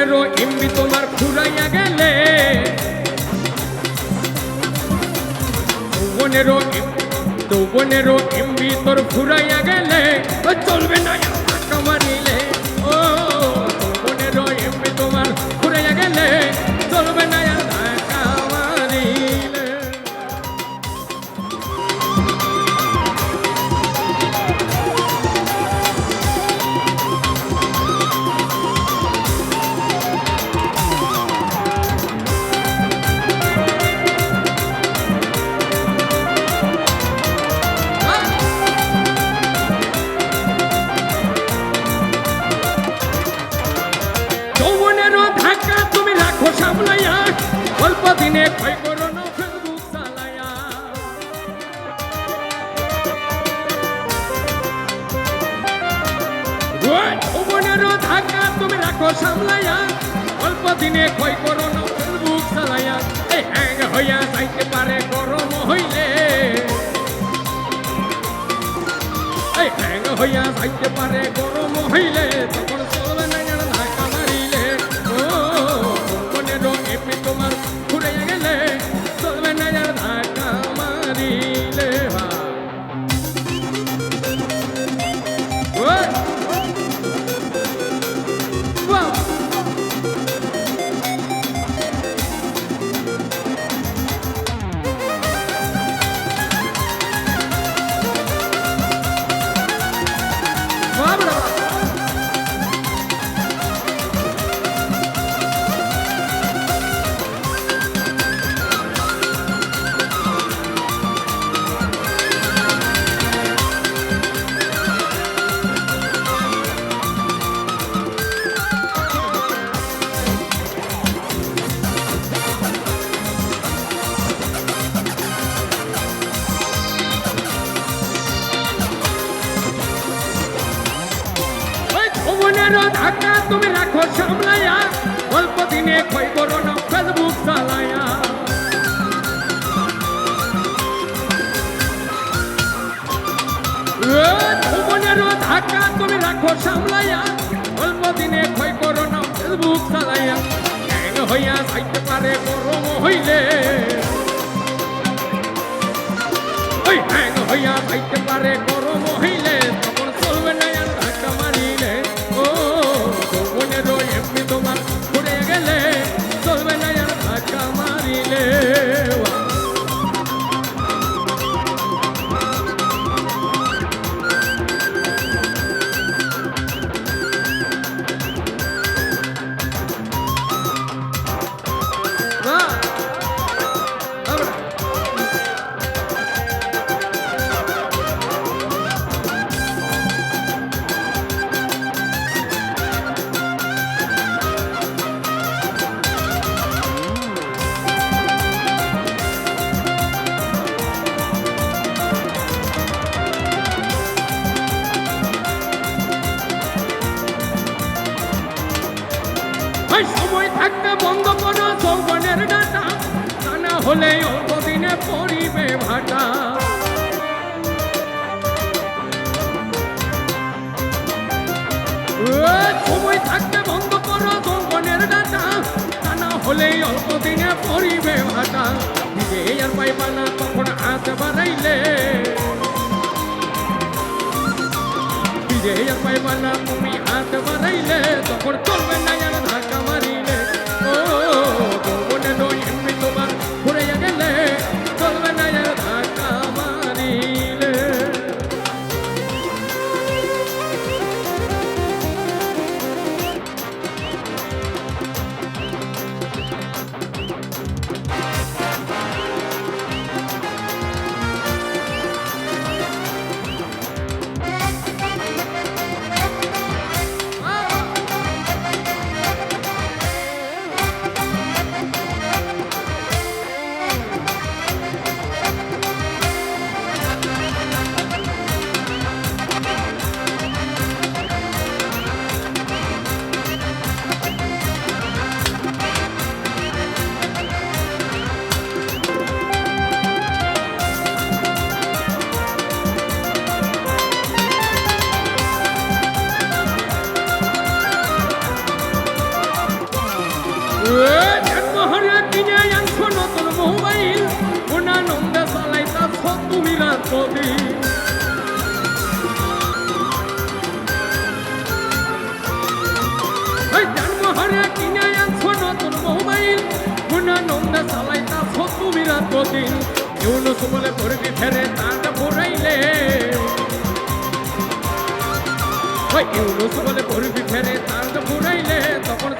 যৌবনেরও এমনি তোমার ফুরাইয়া গেলে। পনেরো তো পনেরো এমনি তোর ফুরাইয়া গেলে। চলবে না। দিনে ক্ষয় করো না ফেসবুক চালাইয়া এই হ্যাং হইয়া যাইতে পারে, গরম হইলে। এই হ্যাং হইয়া যাইতে পারে, গরম হইলে। তুমি রাখো সামলাইয়া অল্প দিনে ক্ষয় করো না ফেসবুক চালাইয়া ভুবনেরও ধাক্কা তুমি রাখো সামলাইয়া অল্প দিনে ক্ষয় করো না ফেসবুক চালাইয়া হ্যাং হইয়া যাইতে পারে গরম হইলে। ওই হ্যাং হইয়া যাইতে পারে গরম হইলে। থাকতে বন্ধ করো যৌবনের ডাটা তা না হলে অল্প দিনে পরিবে ভাটা। সময় থাকতে বন্ধ করো যৌবনের ডাটা তা না হলে অল্প দিনে পরিবে ভাটা। নিজে আর পাইবা না, তখন হাত বাড়াইলে। ফিরে আর পাইবা না, তুমি হাত বাড়াইলে, তখন চলবে না আর ধাক্কা। জন্মহারে কিনে আনছো নতুন মোবাইল গুণানন্দ চালাইতা তুমি রাত্রদিন ইউনুস বলে করবি ফেরে তাঁত ফুরাইলে ইউনুস বলে করবি ফেরে তাঁত ফুরাইলে তখন